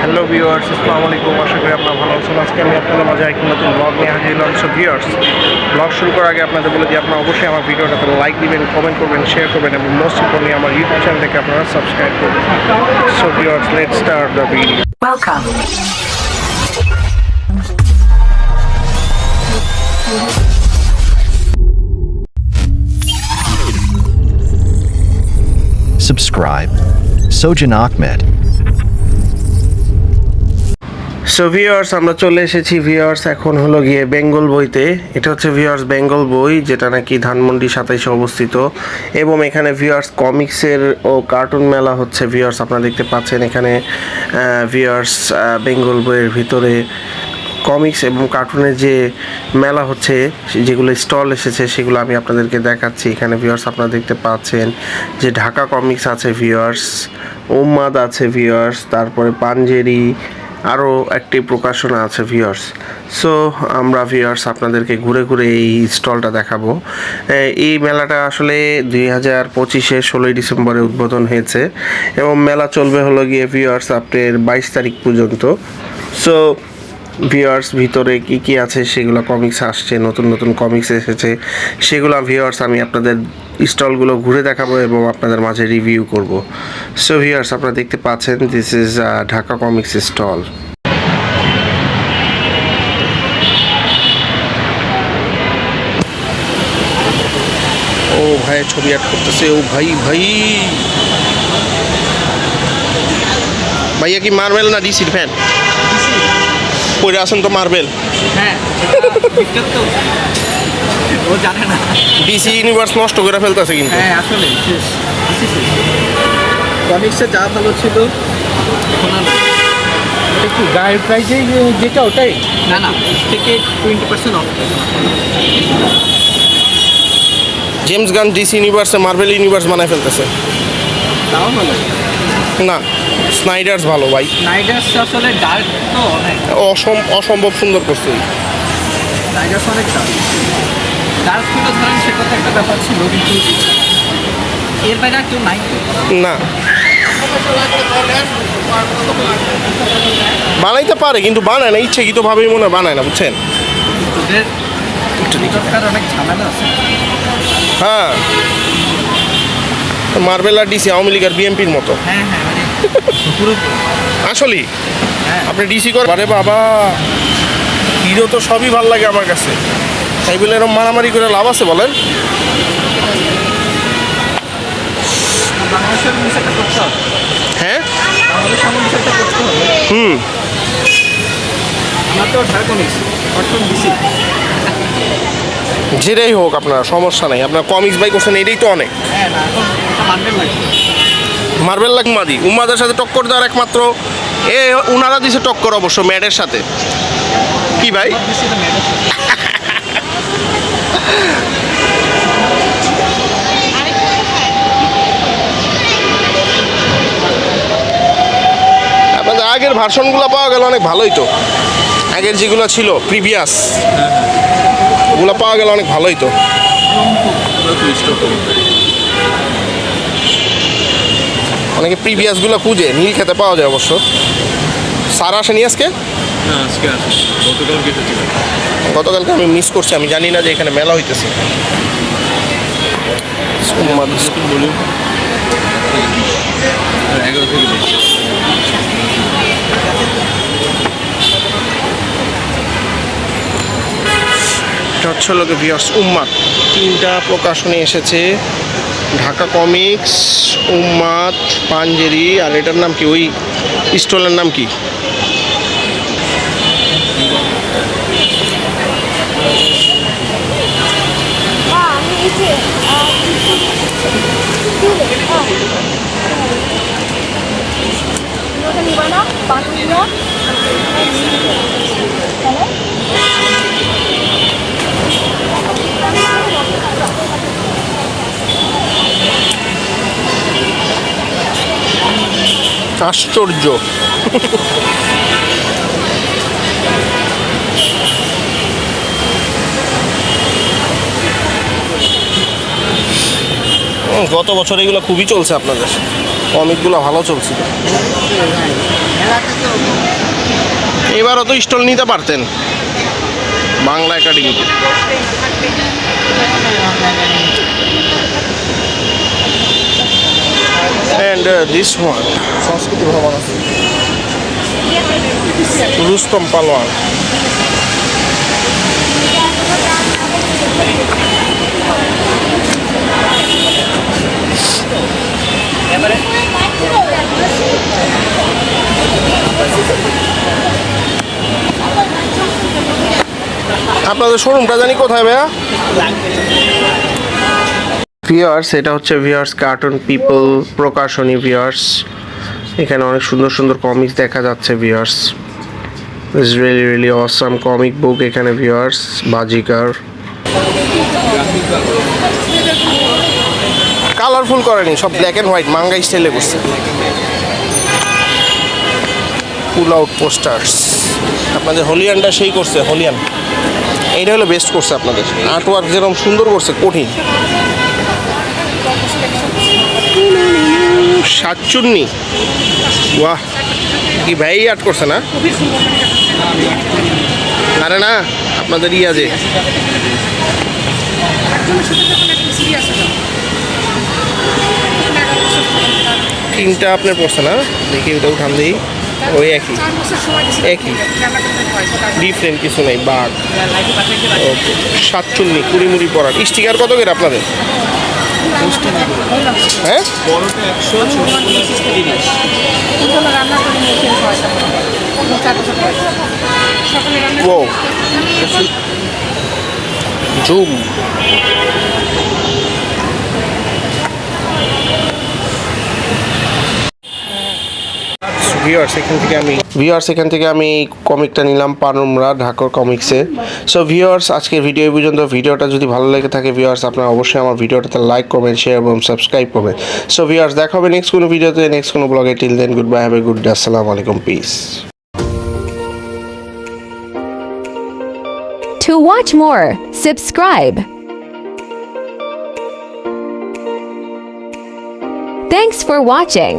Hello viewers আসসালামু আলাইকুম আশা করি আপনারা ভালো আছেন আজকে আমি আপনাদের মাঝে একটি নতুন ব্লগ নিয়ে হাজির হলাম সো ভিউয়ার্স ব্লগ শুরু করার আগে আপনাদের বলে দিই আপনারা অবশ্যই আমার ভিডিওটাতে লাইক দিবেন কমেন্ট করবেন শেয়ার করবেন এবং মোস্ট ইম্পর্টেন্টলি আমার ইউটিউব চ্যানেলটাকে আপনারা সাবস্ক্রাইব করবেন so viewers let's start the video Welcome. subscribe. Sojan Ahmed. So viewers আমরা চলে এসেছি ভিউয়ার্স এখন হলো গিয়ে বেঙ্গল বইতে। এটা হচ্ছে ভিউয়ার্স বেঙ্গল বই, যেটা নাকি ধানমন্ডি সাতাইশে অবস্থিত। এবং এখানে ভিওয়ার্স কমিক্সের ও কার্টুন মেলা হচ্ছে। ভিউয়ার্স আপনারা দেখতে পাচ্ছেন এখানে ভিউয়ার্স বেঙ্গল বইয়ের ভিতরে কমিক্স এবং কার্টুনের যে মেলা হচ্ছে, যেগুলো স্টল এসেছে, সেগুলো আমি আপনাদেরকে দেখাচ্ছি। এখানে ভিউয়ার্স আপনারা দেখতে পাচ্ছেন যে ঢাকা কমিক্স আছে ভিউয়ার্স উম্মাদ আছে ভিউয়ার্স তারপরে পাঞ্জেরি আরও একটি প্রকাশনা আছে ভিওর্স সো আমরা ভিওর্স আপনাদেরকে ঘুরে ঘুরে এই স্টলটা দেখাবো। এই মেলাটা আসলে দুই হাজার পঁচিশে ষোলোই ডিসেম্বরে উদ্বোধন হয়েছে এবং মেলা চলবে হলো গিয়ে ভিওর্স আপনার বাইশ তারিখ পর্যন্ত। সো ভিউয়ার্স ভিতরে কি কি আছে সেগুলো কমিক্স আসছে, নতুন নতুন কমিক্স এসেছে, সেগুলো ভিউয়ার্স আমি আপনাদের স্টলগুলো ঘুরে দেখাবো এবং আপনাদের মাঝে রিভিউ করব। সো ভিউয়ার্স আপনারা দেখতে পাচ্ছেন this is Dhaka comics stall ও ভাই ছবি আট করতেছে। ও ভাই ভাই। ভাইয়া কি মার্বেল না ডিসির ফ্যান পরে আসেন তো মার্বেল হ্যাঁ ও জানে না। ডিসি ইউনিভার্স নষ্ট করে ফেলতেছে কিন্তু। হ্যাঁ আসলে কমিক্সে যা ভালো ছিল এখন আর একটু গায়ের প্রাইসে যেটা ওটাই? না না থেকে twenty percent of James Gunn DC ইউনিভার্সে Marvel universe বানায় ফেলতেছে। তাও ভালো। না স্নাইডার্স ভালো ভাই। নাইডার্স আসলে ডার্ক তো অনেক। অসম অসম্ভব সুন্দর করছে। নাইডার্স অনেক ডার্ক ডার্ক ধরেন সেটা তো একটা ব্যাপার ছিল কিন্তু এর বাইরে আর কেউ নাই। না। বানাইতে পারে কিন্তু বানায় না ইচ্ছাকৃতভাবেই মনে হয় বানায় না বুঝছেন? অনেক ঝামেলা আছে। হ্যাঁ। মার্বেল আর ডিসি আওয়ামী লীগ আর বিএনপির মতো। হ্যাঁ হ্যাঁ মানে আসলেই হ্যাঁ। আপনি ডিসি কর আরে বাবা হিরো তো সবই ভালো লাগে আমার কাছে। তাই বলে এরকম মারামারি করে লাভ আছে বলেন? হ্যাঁ? হুম। আমার তো ঢাকা দিছি যেটাই হোক আপনার, সমস্যা নাই। আপনার কমিক্স বাই করছেন, এটাই তো অনেক। মার্বেল লাগ মাদি উম্মাদের সাথে টক্কর দেওয়ার একমাত্র, এ উনারা দিছে টক্কর অবশ্য, ম্যাডের সাথে। কি ভাই? আগের ভার্সনগুলো পাওয়া গেল অনেক ভালোই তো। আগের যেগুলো ছিল প্রিভিয়াস ওগুলো পাওয়া গেলে অনেক ভালোই তো। অনেকে প্রিভিয়াসগুলো খুঁজে নীল খেতে পাওয়া যায় অবশ্য। সারা আসেনি আজকে? গতকালকে আমি মিস করছি আমি জানি না যে এখানে মেলা হইতেছে। এগারো থেকে এটা হচ্ছে লোকে ভিয়ার্স উম্মাদ। তিনটা প্রকাশনী এসেছে। ঢাকা কমিক্স, উম্মাদ, পাঞ্জেরি, আর এটার নাম কি? ওই স্টলের নাম কি? আশ্চর্য। গত বছর এগুলো খুবই চলছে আপনাদের। কমিকগুলো ভালো চলছিল এবারও তো স্টল নিতে পারতেন। বাংলা একাডেমিতে। Uh, this one, সংস্কৃতি ভবন আছে Rustom Palwan. আপনাদের শোরুমটা জানি কোথায় ভাইয়া? ভিওয়ার্স এটা হচ্ছে ভিওয়ার্স কার্টুন পিপল প্রকাশনী ভিওয়ার্স এখানে অনেক সুন্দর সুন্দর কমিক্স দেখা যাচ্ছে viewers is really really awesome comic book এখানে ভিওয়ার্স বাজিকার। কালারফুল করেনি সব ব্ল্যাক অ্যান্ড হোয়াইট মাঙ্গা স্টাইলে করছে। পুল আউট পোস্টার্স আপনাদের হোলিয়ানটা সেই করছে হলিয়ান। এইটা হলো বেস্ট করছে আপনাদের। আর্ট ওয়ার্ক যেরকম সুন্দর করছে কঠিন। সাতচুন্নি। বাহ কি ভাই আর্ট করছে না? আরে না আপনাদের ইয়া যে। তিনটা আপনার পড়ছে না? দেখি ওটা উঠান দিই। ওই একই। একই। ডিফারেন্ট কিছু নেই বাঘ সাতচুন্নি কুড়ি মুড়ি পড়ার। স্টিকার কত করে আপনাদের? হ্যাঁ? ও জুম ভিউয়ার্স এখান থেকে আমি ভিউয়ার্স এখান থেকে আমি কমিকটা নিলাম পানুমরা ঢাকার কমিক্সে সো ভিউয়ার্স আজকের ভিডিও পর্যন্ত। ভিডিওটা যদি ভালো লেগে থাকে ভিউয়ার্স আপনারা অবশ্যই আমার ভিডিওটাতে লাইক করবেন শেয়ার এবং সাবস্ক্রাইব করবেন। সো ভিউয়ার্স দেখা হবে নেক্সট কোনো ভিডিওতে নেক্সট কোনো ব্লগে till then goodbye have a good day আসসালামু আলাইকুম peace To watch more, subscribe. Thanks for watching.